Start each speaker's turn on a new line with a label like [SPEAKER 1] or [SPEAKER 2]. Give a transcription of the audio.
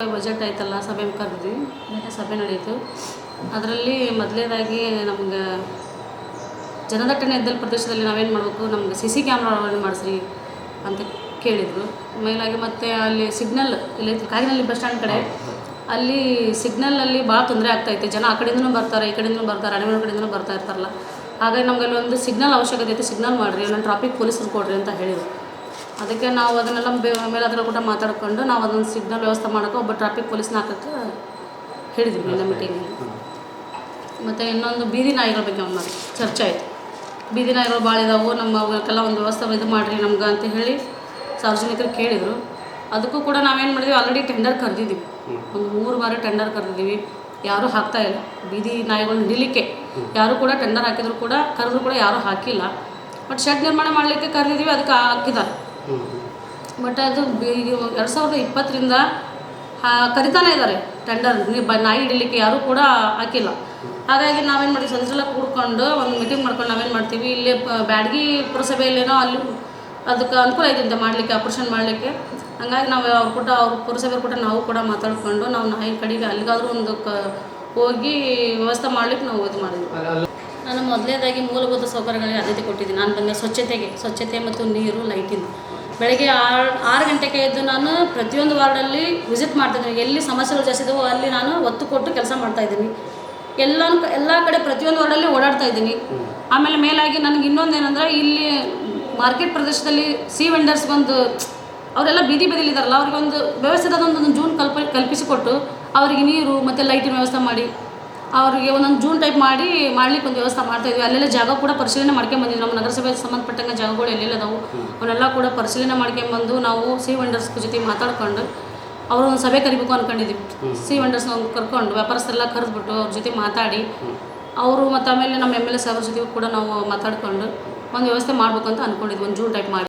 [SPEAKER 1] Budget ಆಯ್ತಲ್ಲ, ಸಭೆ ಕರೆದ್ವಿ ಸಭೆ ನಡೆಯಿತು ಅದರಲ್ಲಿ ಮೊದಲನೇದಾಗಿ ನಮ್ಗೆ ಜನದಟ್ಟಣೆ ಇದ್ದಲ್ಲಿ ಪ್ರದೇಶದಲ್ಲಿ ನಾವೇನು ಮಾಡಬೇಕು? ನಮ್ಗೆ ಸಿ ಸಿ ಕ್ಯಾಮ್ರಾ ಮಾಡಿಸ್ರಿ ಅಂತ ಕೇಳಿದರು. ಮೇಲಾಗಿ ಮತ್ತು ಅಲ್ಲಿ ಸಿಗ್ನಲ್, ಇಲ್ಲಿ ಕಾಗಿನಲ್ಲಿ ಬಸ್ ಸ್ಟ್ಯಾಂಡ್ ಕಡೆ, ಅಲ್ಲಿ ಸಿಗ್ನಲಲ್ಲಿ ಭಾಳ ತೊಂದರೆ ಆಗ್ತೈತೆ ಜನ ಆ ಕಡೆಯಿಂದನೂ ಬರ್ತಾರೆ, ಈ ಕಡೆಯಿಂದನೂ ಬರ್ತಾರೆ ಅಣಿಮೂರು ಕಡೆಯಿಂದನೂ ಬರ್ತಾ ಇರ್ತಾರಲ್ಲ. ಹಾಗಾಗಿ ನಮಗೆ ಅಲ್ಲಿ ಒಂದು ಸಿಗ್ನಲ್ ಅವಶ್ಯಕತೆ ಐತೆ ಸಿಗ್ನಲ್ ಮಾಡಿರಿ ನಾನು ಟ್ರಾಫಿಕ್ ಪೊಲೀಸರು ಕೊಡ್ರಿ ಅಂತ ಹೇಳಿದರು. ಅದಕ್ಕೆ ನಾವು ಅದನ್ನೆಲ್ಲ ಮೇಲೆ ಮೇಲಾದ್ರ ಕೂಡ ಮಾತಾಡ್ಕೊಂಡು ನಾವು ಅದೊಂದು ಸಿಗ್ನಲ್ ವ್ಯವಸ್ಥೆ ಮಾಡೋಕೆ ಒಬ್ಬ ಟ್ರಾಫಿಕ್ ಪೊಲೀಸ್ನ ಹಾಕೋಕ್ಕೆ ಹೇಳಿದ್ವಿ ನಿನ್ನೆ ಮೀಟಿಂಗಲ್ಲಿ ಮತ್ತು ಇನ್ನೊಂದು ಬೀದಿ ನಾಯಿಗಳ ಬಗ್ಗೆ ಒಂದು ಮಾತು ಚರ್ಚೆ ಆಯಿತು. ಬೀದಿ ನಾಯಿಗಳು ಭಾಳ ಇದಾವೆ ನಮ್ಮ ಅವಕ್ಕೆಲ್ಲ ಒಂದು ವ್ಯವಸ್ಥೆ ಇದು ಮಾಡಿರಿ ನಮ್ಗೆ ಅಂತ ಹೇಳಿ ಸಾರ್ವಜನಿಕರು ಕೇಳಿದರು. ಅದಕ್ಕೂ ಕೂಡ ನಾವೇನು ಮಾಡಿದ್ವಿ ಆಲ್ರೆಡಿ ಟೆಂಡರ್ ಕರೆದಿದ್ದೀವಿ. ಒಂದು ಮೂರು ಬಾರಿ ಟೆಂಡರ್ ಕರೆದಿದ್ದೀವಿ. ಯಾರೂ ಹಾಕ್ತಾ ಇಲ್ಲ. ಬೀದಿ ನಾಯಿಗಳು ನಿಲ್ಲಿಕ್ಕೆ ಯಾರು ಕೂಡ ಟೆಂಡರ್ ಹಾಕಿದ್ರು ಕೂಡ ಕರೆದ್ರು ಕೂಡ ಯಾರೂ ಹಾಕಿಲ್ಲ. ಬಟ್ ಶೆಡ್ ನಿರ್ಮಾಣ ಮಾಡಲಿಕ್ಕೆ ಕರೆದಿದ್ದೀವಿ ಅದಕ್ಕೆ ಹಾಕಿದ್ದಾರೆ. ಬಟ್ ಅದು ಎರಡು ಸಾವಿರದ ಇಪ್ಪತ್ತರಿಂದ ಕರಿತಾನೆ ಇದ್ದಾರೆ ಟೆಂಡರ್ ನಾಯಿ ಹಿಡಿಲಿಕ್ಕೆ ಯಾರೂ ಕೂಡ ಹಾಕಿಲ್ಲ. ಹಾಗಾಗಿ ನಾವೇನು ಮಾಡ್ತೀವಿ ಸಂಜೆಲ್ಲ ಕೂಡ್ಕೊಂಡು ಒಂದು ಮೀಟಿಂಗ್ ಮಾಡ್ಕೊಂಡು ನಾವೇನು ಮಾಡ್ತೀವಿ, ಇಲ್ಲೇ ಬ್ಯಾಡಗಿ ಪುರಸಭೆಯಲ್ಲೇನೋ ಅಲ್ಲಿ ಅದಕ್ಕೆ ಅನುಕೂಲ ಐತಂತೆ ಮಾಡಲಿಕ್ಕೆ ಆಪ್ರೇಷನ್ ಮಾಡಲಿಕ್ಕೆ. ಹಂಗಾಗಿ ನಾವು ಅವ್ರ ಕೂಡ ಅವ್ರ ಪುರಸಭೆ ಕೂಡ ನಾವು ಕೂಡ ಮಾತಾಡಿಕೊಂಡು ನಾವು ನಾಯಿ ಕಡೆಗೆ ಅಲ್ಲಿಗಾದ್ರೂ ಒಂದು ಹೋಗಿ ವ್ಯವಸ್ಥೆ ಮಾಡ್ಲಿಕ್ಕೆ ನಾವು ಇದು ಮಾಡಿದ್ವಿ. ನಾನು ಮೊದಲನೇದಾಗಿ ಮೂಲಭೂತ ಸೌಕರ್ಯಗಳಿಗೆ ಆದ್ಯತೆ ಕೊಟ್ಟಿದ್ದೀನಿ. ನಾನು ಬಂದ ಸ್ವಚ್ಛತೆಗೆ, ಸ್ವಚ್ಛತೆ ಮತ್ತು ನೀರು ಲೈಟಿಂದು ಬೆಳಗ್ಗೆ ಆರು ಆರು ಗಂಟೆಗೆ ಎದ್ದು ನಾನು ಪ್ರತಿಯೊಂದು ವಾರ್ಡಲ್ಲಿ ವಿಸಿಟ್ ಮಾಡ್ತಿದ್ದೀನಿ ಎಲ್ಲಿ ಸಮಸ್ಯೆಗಳು ಜಾಸ್ತಿ ಅಲ್ಲಿ ನಾನು ಒತ್ತು ಕೊಟ್ಟು ಕೆಲಸ ಮಾಡ್ತಾಯಿದ್ದೀನಿ ಎಲ್ಲ ಎಲ್ಲ ಕಡೆ ಪ್ರತಿಯೊಂದು ವಾರ್ಡಲ್ಲಿ ಓಡಾಡ್ತಾ ಇದ್ದೀನಿ. ಆಮೇಲೆ ಮೇಲಾಗಿ ನನಗೆ ಇನ್ನೊಂದು ಏನಂದ್ರೆ ಇಲ್ಲಿ ಮಾರ್ಕೆಟ್ ಪ್ರದೇಶದಲ್ಲಿ ಸಿ ವೆಂಡರ್ಸ್ಗೊಂದು ಅವರೆಲ್ಲ ಬೀದಿ ಬದಿಲಿ ಅವ್ರಿಗೆ ಅವ್ರಿಗೊಂದು ವ್ಯವಸ್ಥೆದಾದ ಒಂದು ಜೂನ್ ಕಲ್ಪ, ಕಲ್ಪಿಸಿಕೊಟ್ಟು ಅವರಿಗೆ ನೀರು ಮತ್ತು ಲೈಟಿನ ವ್ಯವಸ್ಥೆ ಮಾಡಿ ಅವರಿಗೆ ಒಂದೊಂದು ಜೂನ್ ಟೈಪ್ ಮಾಡಿ ಮಾಡ್ಲಿಕ್ಕೆ ಒಂದು ವ್ಯವಸ್ಥೆ ಮಾಡ್ತಾ ಇದ್ವಿ. ಅಲ್ಲೆಲ್ಲ ಜಾಗ ಕೂಡ ಪರಿಶೀಲನೆ ಮಾಡ್ಕೊಂಡ್ ಬಂದಿದ್ವಿ ನಮ್ಮ ನಗರಸಭೆ ಸಂಬಂಧಪಟ್ಟಂಗೆ ಜಾಗಗಳು ಎಲ್ಲೆಲ್ಲ ಅದಾವು. ಅವನ್ನೆಲ್ಲ ಕೂಡ ಪರಿಶೀಲನೆ ಮಾಡ್ಕೊಂಬಂದು ನಾವು ಸಿ ವೆಂಡರ್ಸ್ ಜೊತೆ ಮಾತಾಡ್ಕೊಂಡು ಅವರು ಒಂದು ಸಭೆ ಕರಿಬೇಕು ಅಂದ್ಕೊಂಡಿದ್ವಿ ಸಿ ವೆಂಡರ್ಸ್ನ ಒಂದು ಕರ್ಕೊಂಡು ವ್ಯಾಪಾರಸ್ಥರೆಲ್ಲ ಕರೆದ್ಬಿಟ್ಟು ಅವ್ರ ಜೊತೆ ಮಾತಾಡಿ ಅವರು ಮತ್ತು ಆಮೇಲೆ ನಮ್ಮ ಎಂ ಎಲ್ ಎ ಸಾಹೇಬ್ರ ಜೊತೆ ಕೂಡ ನಾವು ಮಾತಾಡ್ಕೊಂಡು ಒಂದು ವ್ಯವಸ್ಥೆ ಮಾಡಬೇಕು ಅಂತ ಅಂದ್ಕೊಂಡಿದ್ವಿ ಒಂದು ಜೂನ್ ಟೈಪ್ ಮಾಡಿ.